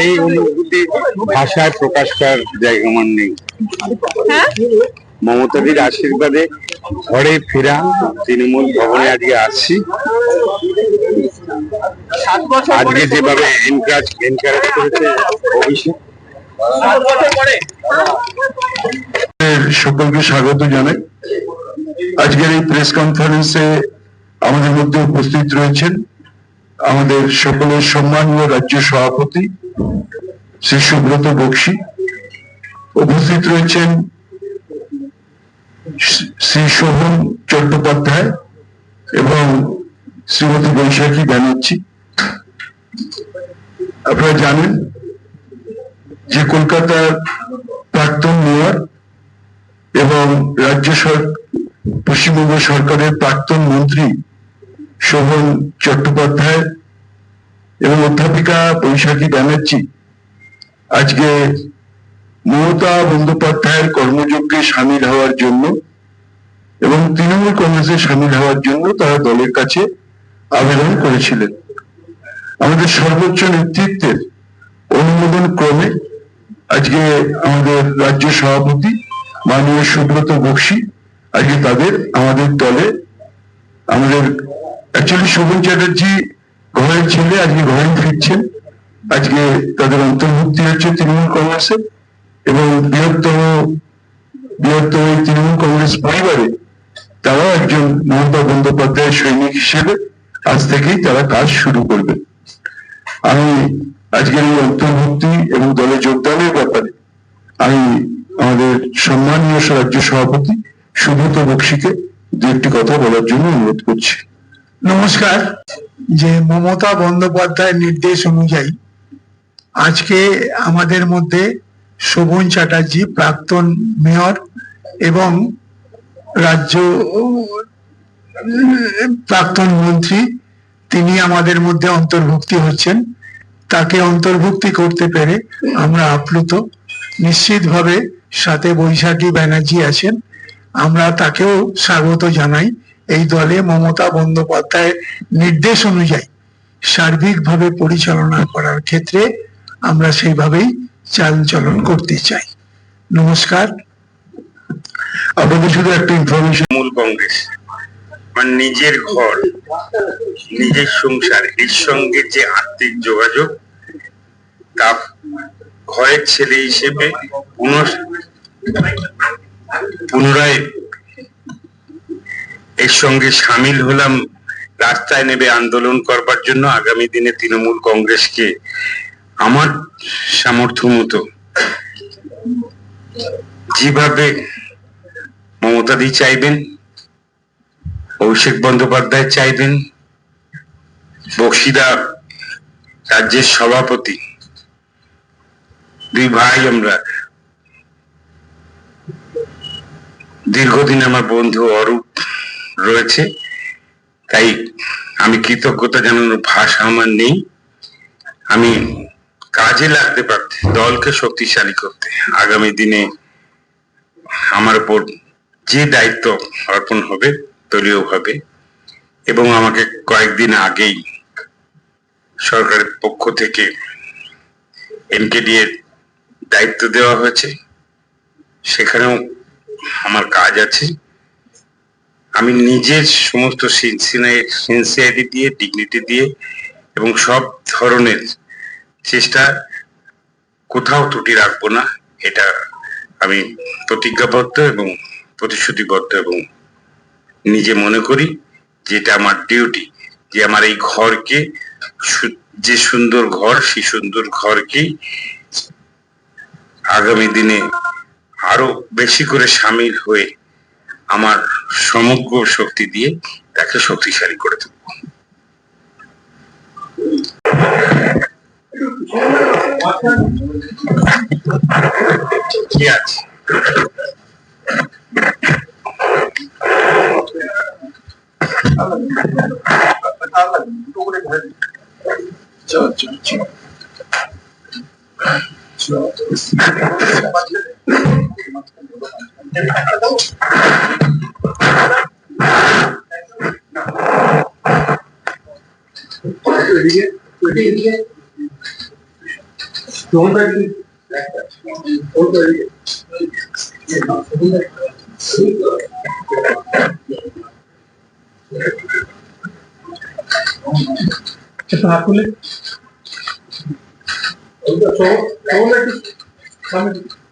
এই অনুভূতি ভাষায় প্রকাশ করার জায়গা আমার নেই। হ্যাঁ? মমতাদির আশীর্বাদে ঘরে ফেরা তৃণমূল ভবনে আজকে আসছি। আজকে যেভাবে এনকারেজ এনকারেজ করেছে অভিষেক। সকলকে স্বাগত জানাই। আজকের এই প্রেস কনফারেন্সে আমাদের মধ্যে উপস্থিত রয়েছেন আমাদের সকলের সম্মানীয় রাজ্য সভাপতি শ্রী সুব্রত বক্সি। উপস্থিত রয়েছেন শ্রী- শোভন চট্টোপাধ্যায় এবং শ্রীমতী বৈশাখী ব্যানার্জি। আপনারা জানেন যে কলকাতার প্রাক্তন মেয়র এবং রাজ্য পশ্চিমবঙ্গ সরকারের প্রাক্তন মন্ত্রী শোভন চট্টোপাধ্যায় এবং অধ্যাপিকা বৈশাখী ব্যানার্জি। আজকে মমতা বন্দ্যোপাধ্যায়ের কর্মযজ্ঞে সামিল হওয়ার জন্য এবং তৃণমূল কংগ্রেসে সামিল হওয়ার জন্য তারা দলের কাছে আবেদন করেছিলেন। আমাদের সর্বোচ্চ নেতৃত্বের অনুমোদন ক্রমে আজকে আমাদের রাজ্য সভাপতি মাননীয় সুব্রত বক্সি আজকে তাদের আমাদের দলে আমাদের অ্যাকচুয়ালি শোভন চ্যাটার্জি, ঘরের ছেলে, আজকে ঘরে ফিরছেন। আজকে তাদের অন্তর্ভুক্তি হচ্ছে তৃণমূল কংগ্রেসের এবং বৃহত্তম বৃহত্তম তৃণমূল কংগ্রেস পরিবারে তারাও একজন মমতা বন্দ্যোপাধ্যায়ের সৈনিক হিসেবে আজ থেকেই তারা কাজ শুরু করবে। আমি আজকের এই অন্তর্ভুক্তি এবং দলে যোগদানের আমি আমাদের সম্মানীয় রাজ্য সভাপতি সুব্রত বক্সিকে দু একটি কথা বলার জন্য অনুরোধ করছি। নমস্কার। যে মমতা বন্দ্যোপাধ্যায়ের নির্দেশ অনুযায়ী আজকে আমাদের মধ্যে শোভন চ্যাটার্জি, প্রাক্তন মেয়র এবং রাজ্য, প্রাক্তন মন্ত্রী, তিনি আমাদের মধ্যে অন্তর্ভুক্তি হচ্ছেন। তাকে অন্তর্ভুক্তি করতে পেরে আমরা আপ্লুত। নিশ্চিতভাবে সাথে বৈশাখী ব্যানার্জি আছেন। আমরা তাকেও স্বাগত জানাই। এই দলে মমতা বন্দ্যোপাধ্যায়ের নির্দেশ অনুযায়ী সার্বিকভাবে পরিচালনা করার ক্ষেত্রে আমরা সেইভাবেই চালচলন করতে চাই। নমস্কার। আপনাদের শুধু একটা ইনফরমেশন তৃণমূল কংগ্রেস মানে নিজের ঘর নিজের সংসার এর সঙ্গে যে আর্থিক যোগাযোগ ঘরের ছেলে হিসেবে পুনঃ- পুনরায় এর সঙ্গে সামিল হলাম, রাস্তায় নেবে আন্দোলন করবার জন্য আগামী দিনে তৃণমূল কংগ্রেসকে আমার সামর্থ্য মতো। যেভাবে মমতাদি চাইবেন, অভিষেক বন্দ্যোপাধ্যায় চাইবেন, বক্সিদা রাজ্যের সভাপতি দুই ভাই আমরা। দীর্ঘদিন আমার বন্ধু অরূপ রয়েছে, তাই আমি কৃতজ্ঞতা জানানোর ভাষা আমার নেই। আমি কাজে লাগতে পারতে, দলকে শক্তিশালী করতে, আগামী দিনে আমার উপর যে দায়িত্ব অর্পণ হবে, দলীয় ভাবে, এবং আমাকে কয়েকদিন আগেই সরকারের পক্ষ থেকে এনকেডি এর দায়িত্ব দেওয়া হয়েছে, সেখানেও আমার কাজ আছে। আমি নিজের সমস্ত সিনসিয়ারিটি দিয়ে ডিগনিটি দিয়ে এবং সব ধরনের চেষ্টা কোথাও ত্রুটি রাখব না, এটা আমি প্রতিজ্ঞাবদ্ধ এবং প্রতিশ্রুতিবদ্ধ এবং নিজে মনে করি যেটা আমার ডিউটি যে আমার এই ঘরকে যে সুন্দর ঘর, সেই সুন্দর ঘরকেই আগামী দিনে আরও বেশি করে সামিল হয়ে আমার সমগ্র শক্তি দিয়ে তাকে শক্তিশালী করে দেবো কি আছে? कितना आपको ले? Don't let it come in.